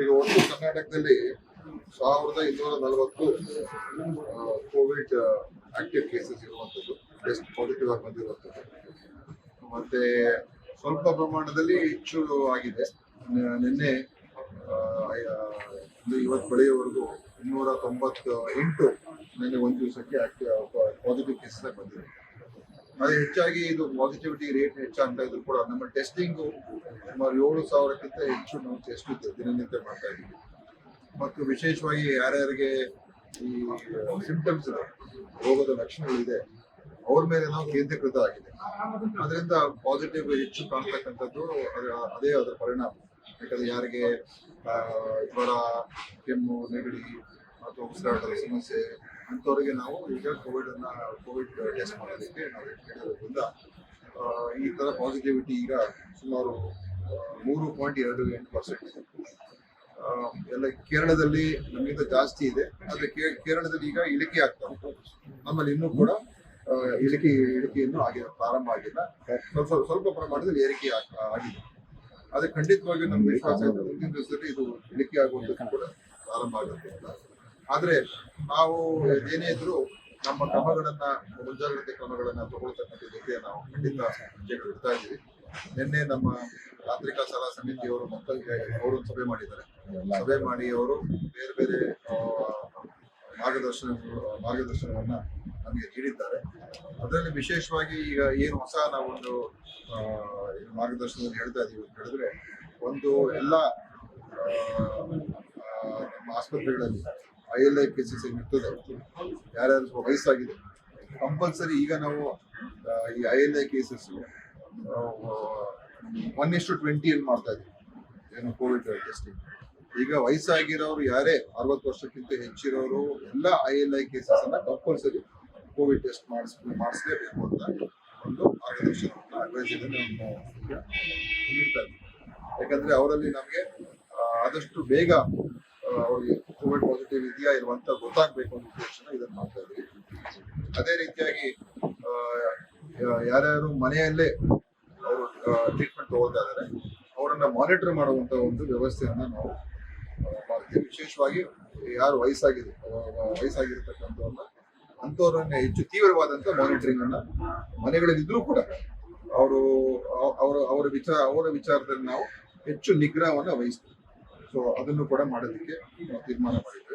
ಈಗ ಒಟ್ಟು ಕರ್ನಾಟಕದಲ್ಲಿ ಸಾವಿರದ ಇನ್ನೂರ ನಲವತ್ತು ಕೋವಿಡ್ ಆಕ್ಟಿವ್ ಕೇಸಸ್ ಇರುವಂಥದ್ದು ಟೆಸ್ಟ್ ಪಾಸಿಟಿವ್ ಆಗಿ ಬಂದಿರುವಂಥದ್ದು. ಮತ್ತೆ ಸ್ವಲ್ಪ ಪ್ರಮಾಣದಲ್ಲಿ ಹೆಚ್ಚು ಆಗಿದೆ. ನಿನ್ನೆ ಇವತ್ತು ಬೆಳೆಯುವವರೆಗೂ ಇನ್ನೂರ ತೊಂಬತ್ತ ಎಂಟು ನಿನ್ನೆ ಒಂದು ದಿವಸಕ್ಕೆ ಆಕ್ಟಿವ್ ಪಾಸಿಟಿವ್ ಕೇಸಸ್ ಬಂದಿದೆ. ಅದೇ ಹೆಚ್ಚಾಗಿ ಇದು ಪಾಸಿಟಿವಿಟಿ ರೇಟ್ ಹೆಚ್ಚಾಗ್ತಾ ಇದ್ರು ಕೂಡ ನಮ್ಮ ಟೆಸ್ಟಿಂಗು ಸುಮಾರು ಏಳು ಸಾವಿರಕ್ಕಿಂತ ಹೆಚ್ಚು ನಾವು ಟೆಸ್ಟ್ ದಿನನಿತ್ಯ ಮಾಡ್ತಾ ಇದ್ದೀವಿ. ಮತ್ತು ವಿಶೇಷವಾಗಿ ಯಾರ್ಯಾರಿಗೆ ಈ ಸಿಂಪ್ಟಮ್ಸ್ ಇದೆ, ರೋಗದ ಲಕ್ಷಣಗಳಿದೆ, ಅವ್ರ ಮೇಲೆ ನಾವು ಕೇಂದ್ರೀಕೃತ ಆಗಿದೆ ಅದರಿಂದ ಪಾಸಿಟಿವ್ ಹೆಚ್ಚು ಕಾಣ್ತಕ್ಕಂಥದ್ದು ಅದ- ಅದೇ ಅದರ ಪರಿಣಾಮ. ಯಾಕಂದ್ರೆ ಯಾರಿಗೆ ಜ್ವರ, ಕೆಮ್ಮು, ನೆಗಡಿ ಅಥವಾ ಉಸಿರಾಟದ ಸಮಸ್ಯೆ ಅಂಥವ್ರಿಗೆ ನಾವು ಈಗ ಕೋವಿಡ್ ಅನ್ನ ಕೋವಿಡ್ ಟೆಸ್ಟ್ ಮಾಡೋದಕ್ಕೆ ನಾವು ಆ, ಈ ತರ ಪಾಸಿಟಿವಿಟಿ ಈಗ ಸುಮಾರು ಮೂರು ಪಾಯಿಂಟ್ ಎರಡು ಎಂಟು ಪರ್ಸೆಂಟ್ ಎಲ್ಲ ಕೇರಳದಲ್ಲಿ ನಮಗಿಂತ ಜಾಸ್ತಿ ಇದೆ. ಆದರೆ ಕೇರಳದಲ್ಲಿ ಈಗ ಇಳಿಕೆ ಆಗ್ತಾ ಉಂಟು. ನಮ್ಮಲ್ಲಿ ಇನ್ನೂ ಕೂಡ ಇಳಿಕೆ ಇಳಿಕೆಯನ್ನು ಆಗಿ ಆಗಿಲ್ಲ ಪ್ರಾರಂಭ ಆಗಿಲ್ಲ. ಸ್ವಲ್ಪ ಸ್ವಲ್ಪ ಪ್ರಮಾಣದಲ್ಲಿ ಏರಿಕೆ ಆಗ್- ಆಗಿದೆ. ಅದೇ ಖಂಡಿತವಾಗಿಯೂ ನಮ್ಗೆ ವಿಶ್ವಾಸ ಇದೆ ಮುಂದಿನ ದಿವಸದಲ್ಲಿ ಇದು ಇಳಿಕೆ ಆಗುವಂಥದ್ದು ಕೂಡ ಪ್ರಾರಂಭ ಆಗುತ್ತೆ ಅಂತ ಆದ್ರೆ ನಾವು ಏನೇ ಇದ್ರು ನಮ್ಮ ಕ್ರಮಗಳನ್ನ, ಮುಂಜಾಗ್ರತೆ ಕ್ರಮಗಳನ್ನ ತಗೊಳ್ತಕ್ಕಂಥ ಜೊತೆ ನಾವು ಖಂಡಿತ ಇಡ್ತಾ ಇದ್ದೀವಿ. ನಿನ್ನೆ ನಮ್ಮ ತಾಂತ್ರಿಕ ಸಲಹಾ ಸಮಿತಿಯವರು ಮಕ್ಕಳಿಗೆ ಅವರು ಸಭೆ ಮಾಡಿದ್ದಾರೆ. ಸಭೆ ಮಾಡಿ ಅವರು ಬೇರೆ ಬೇರೆ ಮಾರ್ಗದರ್ಶನ, ಮಾರ್ಗದರ್ಶನವನ್ನ ನಮಗೆ ನೀಡಿದ್ದಾರೆ. ಅದರಲ್ಲಿ ವಿಶೇಷವಾಗಿ ಈಗ ಏನು ಹೊಸ ನಾವೊಂದು ಮಾರ್ಗದರ್ಶನದಲ್ಲಿ ಹೇಳ್ತಾ ಇದೀವಿ ಅಂತ ಹೇಳಿದ್ರೆ, ಒಂದು ಎಲ್ಲ ಆಸ್ಪತ್ರೆಗಳಲ್ಲಿ ಐ ಎಲ್ ಐ ಸಿ ಇರ್ತದೆ ಯಾರ್ಯಾರು ವಯಸ್ಸಾಗಿದೆ, ಕಂಪಲ್ಸರಿ ಈಗ ನಾವು ಈ I L I cases one ಇಷ್ಟು ಟ್ವೆಂಟಿಯಲ್ಲಿ ಮಾಡ್ತಾ ಇದ್ದೀವಿ. ಏನು ಕೋವಿಡ್ ಟೆಸ್ಟಿಂಗ್ ಈಗ ವಯಸ್ಸಾಗಿರೋರು ಯಾರೇ ಅರವತ್ತು ವರ್ಷಕ್ಕಿಂತ ಹೆಚ್ಚಿರೋರು ಎಲ್ಲ ಐ ಎಲ್ ಐ ಕೇಸಸ್ ಅನ್ನ ಕಂಪಲ್ಸರಿ ಕೋವಿಡ್ ಟೆಸ್ಟ್ ಮಾಡಿಸ್, ಮಾಡಿಸ್ಲೇಬೇಕು ಅಂತ ಒಂದು ಮಾರ್ಗದರ್ಶನವನ್ನು ಅಡ್ವೈಸ್ ಇದೆ ನೀಡ್ತಾ ಇದ್ದೀವಿ ಯಾಕಂದ್ರೆ ಅವರಲ್ಲಿ ನಮಗೆ ಆದಷ್ಟು ಬೇಗ ಅವ್ರಿಗೆ ಕೋವಿಡ್ ಪಾಸಿಟಿವ್ ಇದೆಯಾ ಇರುವಂತ ಗೊತ್ತಾಗಬೇಕು ಅನ್ನೋ ಉದ್ದೇಶನ ಇದನ್ನ ಮಾಡ್ತಾ ಇದ್ದೀವಿ. ಅದೇ ರೀತಿಯಾಗಿ ಯಾರ್ಯಾರು ಮನೆಯಲ್ಲೇ ಅವರು ಟ್ರೀಟ್ಮೆಂಟ್ ತಗೋತಾ ಇದ್ದಾರೆ, ಅವರನ್ನ ಮಾನಿಟರ್ ಮಾಡುವಂತ ಒಂದು ವ್ಯವಸ್ಥೆಯನ್ನ ನಾವು ಮಾಡ್ತೀವಿ. ವಿಶೇಷವಾಗಿ ಯಾರು ವಯಸ್ಸಾಗಿದೆ ವಯಸ್ಸಾಗಿರ್ತಕ್ಕಂಥವ್ರನ್ನ, ಅಂಥವ್ರನ್ನ ಹೆಚ್ಚು ತೀವ್ರವಾದಂತ ಮಾನಿಟರಿಂಗ್ ಅನ್ನ ಮನೆಗಳಲ್ಲಿದ್ರು ಕೂಡ ಅವರು ಅವರ ಅವರ ವಿಚಾರ, ಅವರ ವಿಚಾರದಲ್ಲಿ ನಾವು ಹೆಚ್ಚು ನಿಗ್ರಹವನ್ನ ವಹಿಸ್ತೀವಿ. ಸೊ ಅದನ್ನು ಕೂಡ ಮಾಡೋದಕ್ಕೆ ತೀರ್ಮಾನ ಮಾಡಿದ್ವಿ